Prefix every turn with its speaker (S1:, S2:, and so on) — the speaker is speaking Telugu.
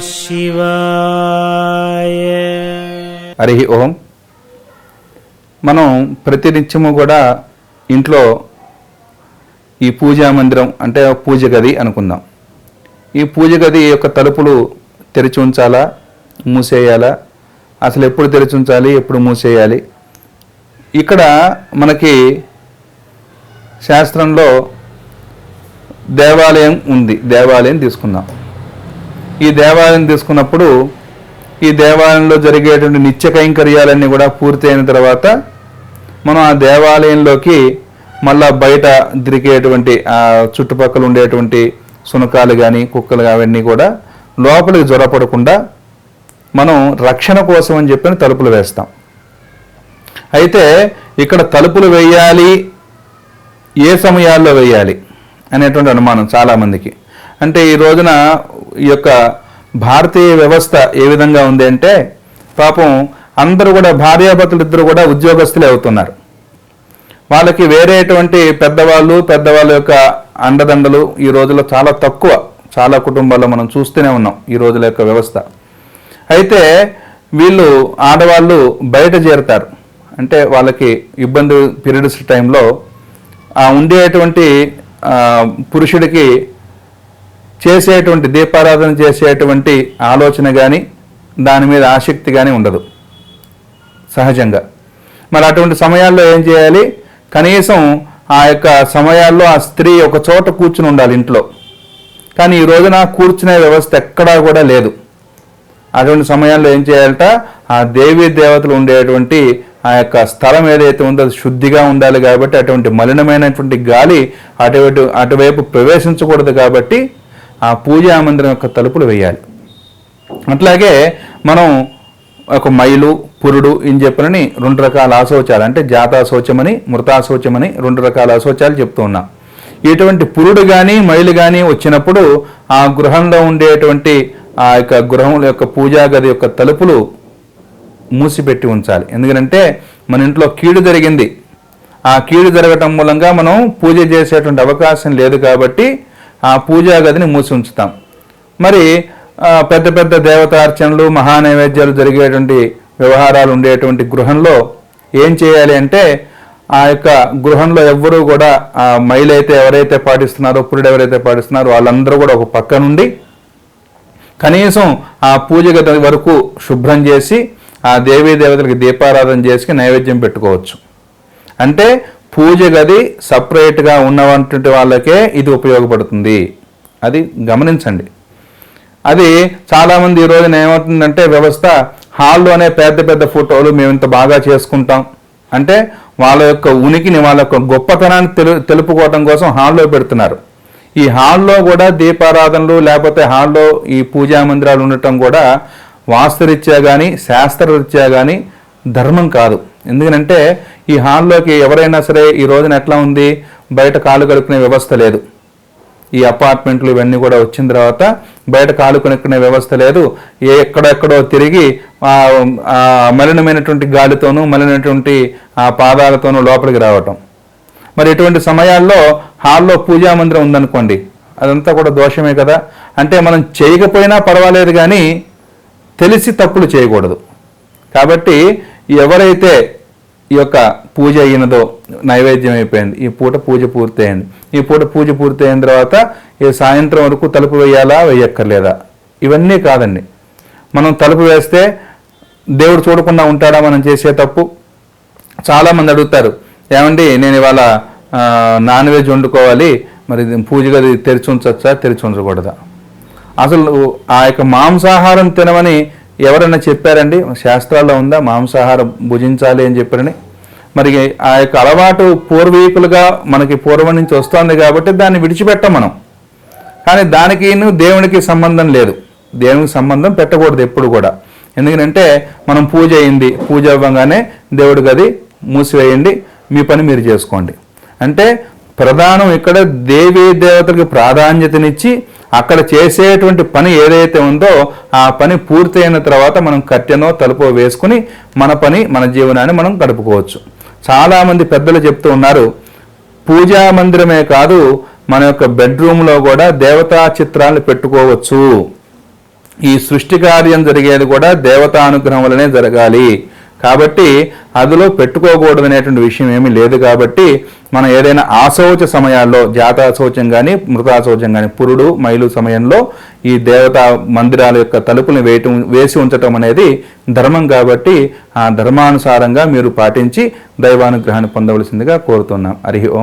S1: శివాయ.
S2: హరి ఓం. మనం ప్రతినిత్యము కూడా ఇంట్లో ఈ పూజా మందిరం అంటే పూజ గది అనుకుందాం. ఈ పూజ గది యొక్క తలుపులు తెరిచి ఉంచాలా? మూసేయాలా? అసలు ఎప్పుడు తెరిచి ఉంచాలి? ఎప్పుడు మూసేయాలి? ఇక్కడ మనకి శాస్త్రంలో దేవాలయం ఉంది. దేవాలయం తీసుకుందాం. ఈ దేవాలయం తీసుకున్నప్పుడు ఈ దేవాలయంలో జరిగేటువంటి నిత్య కైంకర్యాలన్నీ కూడా పూర్తయిన తర్వాత మనం ఆ దేవాలయంలోకి మళ్ళా బయట తిరిగేటువంటి ఆ చుట్టుపక్కల ఉండేటువంటి సునకాలు కానీ కుక్కలు అవన్నీ కూడా లోపలికి జ్వరపడకుండా మనం రక్షణ కోసం అని చెప్పి తలుపులు వేస్తాం. అయితే ఇక్కడ తలుపులు వేయాలి ఏ సమయాల్లో వేయాలి? అనేటువంటి అనుమానం చాలామందికి అంటే ఈ రోజున ఈ యొక్క భారతీయ వ్యవస్థ ఏ విధంగా ఉంది అంటే పాపం అందరూ కూడా భార్యాభర్తలు ఇద్దరు కూడా ఉద్యోగస్తులే అవుతున్నారు. వాళ్ళకి వేరేటువంటి పెద్దవాళ్ళు పెద్దవాళ్ళ యొక్క అండదండలు ఈ రోజుల్లో చాలా తక్కువ. చాలా కుటుంబాల్లో మనం చూస్తూనే ఉన్నాం ఈ రోజుల యొక్క వ్యవస్థ. అయితే వీళ్ళు ఆడవాళ్ళు బయట చేరుతారు. అంటే వాళ్ళకి ఇబ్బంది పీరియడ్స్ టైంలో ఆ ఉండేటువంటి పురుషుడికి చేసేటువంటి దీపారాధన చేసేటువంటి ఆలోచన కానీ దాని మీద ఆసక్తి కానీ ఉండదు. సహజంగా. మరి అటువంటి సమయాల్లో ఏం చేయాలి? కనీసం ఆ యొక్క సమయాల్లో ఆ స్త్రీ ఒక చోట కూర్చుని ఉండాలి ఇంట్లో. కానీ ఈ రోజున కూర్చునే వ్యవస్థ ఎక్కడా కూడా లేదు. అటువంటి సమయాల్లో ఏం చేయాలట? ఆ దేవీ దేవతలు ఉండేటువంటి ఆ యొక్క స్థలం ఏదైతే ఉందో అది శుద్ధిగా ఉండాలి కాబట్టి అటువంటి మలినమైనటువంటి గాలి అటువైపు అటువైపు ప్రవేశించకూడదు కాబట్టి ఆ పూజా మందిరం యొక్క తలుపులు వేయాలి. అట్లాగే మనం ఒక మైలు పురుడు అని చెప్పనని రెండు రకాల అశౌచాలు అంటే జాతాశౌచమని మృతాశౌచమని రెండు రకాల అశౌచాలు చెప్తూ ఉన్నాం. ఇటువంటి పురుడు కానీ మైలు కానీ వచ్చినప్పుడు ఆ గృహంలో ఉండేటువంటి ఆ యొక్క గృహం యొక్క పూజా గది యొక్క తలుపులు మూసిపెట్టి ఉంచాలి. ఎందుకంటే మన ఇంట్లో కీడు జరిగింది. ఆ కీడు జరగటం మూలంగా మనం పూజ చేసేటువంటి అవకాశం లేదు కాబట్టి ఆ పూజా గదిని మూసి ఉంచుతాం. మరి పెద్ద పెద్ద దేవతార్చనలు మహానైవేద్యాలు జరిగేటువంటి వ్యవహారాలు ఉండేటువంటి గృహంలో ఏం చేయాలి అంటే ఆ యొక్క గృహంలో ఎవ్వరూ కూడా ఆ మైలైతే ఎవరైతే పాటిస్తున్నారో పురుడు ఎవరైతే పాటిస్తున్నారో వాళ్ళందరూ కూడా ఒక పక్క నుండి కనీసం ఆ పూజ గది వరకు శుభ్రం చేసి ఆ దేవీ దేవతలకి దీపారాధన చేసి నైవేద్యం పెట్టుకోవచ్చు. అంటే పూజ గది సపరేట్గా ఉన్నటువంటి వాళ్ళకే ఇది ఉపయోగపడుతుంది. అది గమనించండి. అది చాలామంది ఈ రోజున ఏమవుతుందంటే వ్యవస్థ హాల్లోనే పెద్ద పెద్ద ఫోటోలు మేము ఇంత బాగా చేసుకుంటాం. అంటే వాళ్ళ యొక్క ఉనికిని వాళ్ళ యొక్క గొప్పతనాన్ని తెలు తెలుపుకోవడం కోసం హాల్లో పెడుతున్నారు. ఈ హాల్లో కూడా దీపారాధనలు లేకపోతే హాల్లో ఈ పూజా మందిరాలు ఉండటం కూడా వాస్తురీత్యా కానీ శాస్త్రరీత్యా కానీ ధర్మం కాదు. ఎందుకంటే ఈ హాల్లోకి ఎవరైనా సరే ఈ రోజున ఎట్లా ఉంది? బయట కాలు కడుక్కునే వ్యవస్థ లేదు. ఈ అపార్ట్మెంట్లు ఇవన్నీ కూడా వచ్చిన తర్వాత బయట కాలు కొనుక్కునే వ్యవస్థ లేదు. ఏ ఎక్కడెక్కడో తిరిగి మలినమైనటువంటి గాలితోనూ మలినటువంటి ఆ పాదాలతోనూ లోపలికి రావటం. మరి ఇటువంటి సమయాల్లో హాల్లో పూజా మందిరం ఉందనుకోండి అదంతా కూడా దోషమే కదా. అంటే మనం చేయకపోయినా పర్వాలేదు కానీ తెలిసి తప్పులు చేయకూడదు. కాబట్టి ఎవరైతే ఈ యొక్క పూజ అయినదో నైవేద్యం అయిపోయింది ఈ పూట పూజ పూర్తయింది. ఈ పూట పూజ పూర్తయిన తర్వాత ఈ సాయంత్రం వరకు తలుపు వేయాలా వేయక్కర్లేదా? ఇవన్నీ కాదండి. మనం తలుపు వేస్తే దేవుడు చూడకుండా ఉంటాడా మనం చేసే తప్పు? చాలామంది అడుగుతారు ఏమండి నేను ఇవాళ నాన్ వెజ్ వండుకోవాలి మరి పూజ గది తెరిచి ఉంచచ్చా? తెరిచి ఉంచకూడదా అసలు ఆ యొక్క మాంసాహారం తినమని ఎవరైనా చెప్పారండి? శాస్త్రాల్లో ఉందా? మాంసాహారం భుజించాలి అని చెప్పారని. మరి ఆ యొక్క అలవాటు పూర్వీకులుగా మనకి పూర్వం నుంచి వస్తుంది కాబట్టి దాన్ని విడిచిపెట్టాం మనం. కానీ దానికి దేవునికి సంబంధం లేదు. దేవునికి సంబంధం పెట్టకూడదు ఎప్పుడు కూడా. ఎందుకంటే మనం పూజ అయింది పూజ అవ్వగానే దేవుడి గది మూసివేయండి మీ పని మీరు చేసుకోండి. అంటే ప్రధానం ఇక్కడ దేవీ దేవతలకు ప్రాధాన్యతనిచ్చి అక్కడ చేసేటువంటి పని ఏదైతే ఉందో ఆ పని పూర్తయిన తర్వాత మనం కట్టెనో తలుపో వేసుకుని మన పని మన జీవనాన్ని మనం గడుపుకోవచ్చు. చాలామంది పెద్దలు చెప్తూ ఉన్నారు పూజా మందిరమే కాదు మన యొక్క బెడ్రూమ్లో కూడా దేవతా చిత్రాలను పెట్టుకోవచ్చు. ఈ సృష్టి కార్యం జరిగేది కూడా దేవతా అనుగ్రహం వల్లనే జరగాలి. కాబట్టి అందులో పెట్టుకోకూడదు అనేటువంటి విషయం ఏమీ లేదు కాబట్టి మనం ఏదైనా ఆశౌచ సమయాల్లో జాతాశౌచం కానీ మృతాశౌచం కానీ పురుడు మైలు సమయంలో ఈ దేవతా మందిరాల యొక్క తలుపుని వేయటం వేసి ఉంచటం అనేది ధర్మం కాబట్టి ఆ ధర్మానుసారంగా మీరు పాటించి దైవానుగ్రహాన్ని పొందవలసిందిగా కోరుతున్నాం. హరి ఓం.